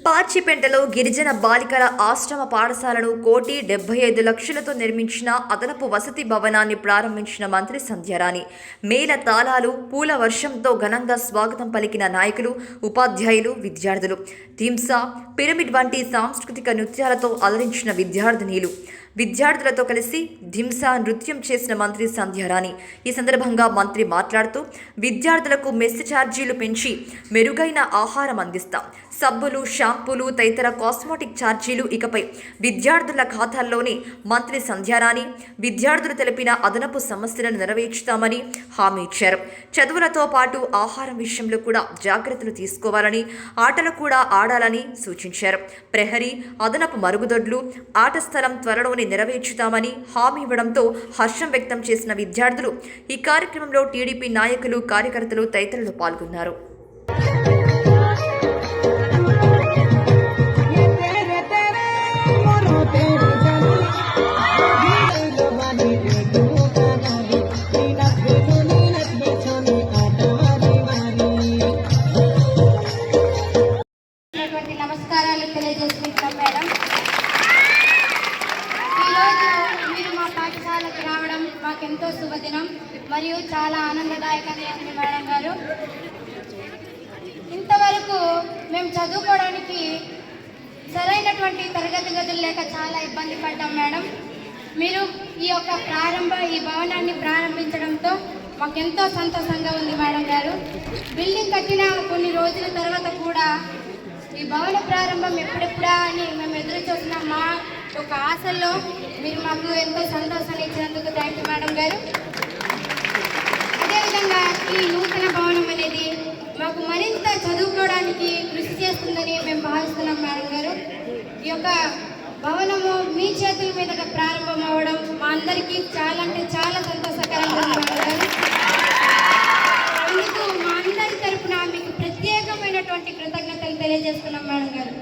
పాచిపెంటలో గిరిజన బాలికల ఆశ్రమ పాఠశాలను కోటి డెబ్బై ఐదు లక్షలతో నిర్మించిన అదనపు వసతి భవనాన్ని ప్రారంభించిన మంత్రి సంధ్యారాణి. మేళ తాళాలు పూల వర్షంతో ఘనంగా స్వాగతం పలికిన నాయకులు ఉపాధ్యాయులు విద్యార్థులు. థింస పిరమిడ్ వంటి సాంస్కృతిక నృత్యాలతో అలరించిన విద్యార్థినీలు. విద్యార్థులతో కలిసి ధింస నృత్యం చేసిన మంత్రి సంధ్యారాణి. ఈ సందర్భంగా మంత్రి మాట్లాడుతూ విద్యార్థులకు మెస్ ఛార్జీలు పెంచి మెరుగైన ఆహారం అందిస్తాం. సబ్బులు షాంపూలు తదితర కాస్మెటిక్ ఛార్జీలు. ఇకపై విద్యార్థుల ఖాతాల్లోనే మంత్రి సంధ్యారాణి విద్యార్థులు తెలిపిన అదనపు సమస్యలను నెరవేర్చుతామని హామీ ఇచ్చారు. చదువులతో పాటు ఆహారం విషయంలో కూడా జాగ్రత్తలు తీసుకోవాలని ఆటలు కూడా ఆడాలని సూచించారు. ప్రహరీ అదనపు మరుగుదొడ్లు ఆట స్థలం త్వరలోనే నెరవేర్చుతామని హామీ ఇవ్వడంతో హర్షం వ్యక్తం చేసిన విద్యార్థులు ఈ కార్యక్రమంలో టీడీపీ నాయకులు కార్యకర్తలు తదితరులు పాల్గొన్నారు. మాకెంతో శుభదినం మరియు చాలా ఆనందదాయకమైనది మేడం గారు. ఇంతవరకు మేము చదువుకోవడానికి సరైనటువంటి తరగతి గదులు లేక చాలా ఇబ్బంది పడ్డాం మేడం. మీరు ఈ యొక్క ప్రారంభ ఈ భవనాన్ని ప్రారంభించడంతో మాకెంతో సంతోషంగా ఉంది మేడం గారు. బిల్డింగ్ కట్టిన కొన్ని రోజుల తర్వాత కూడా ఈ భవన ప్రారంభం ఎప్పుడెప్పుడా అని మేము ఎదురు చూస్తున్నాం మా ఒక ఆశల్లో మీరు మాకు ఎంతో సంతోషాన్ని ఇచ్చినందుకు థ్యాంక్ యూ మేడం గారు. అదేవిధంగా ఈ నూతన భవనం అనేది మాకు మరింత చదువుకోవడానికి కృషి చేస్తుందని మేము భావిస్తున్నాం మేడం గారు. ఈ యొక్క భవనము మీ చేతుల మీదుగా ప్రారంభం అవ్వడం మా అందరికీ చాలా అంటే చాలా సంతోషకరంగా మేడం గారు. అందుకు మా అందరి తరపున మీకు ప్రత్యేకమైనటువంటి కృతజ్ఞతలు తెలియజేస్తున్నాం మేడం గారు.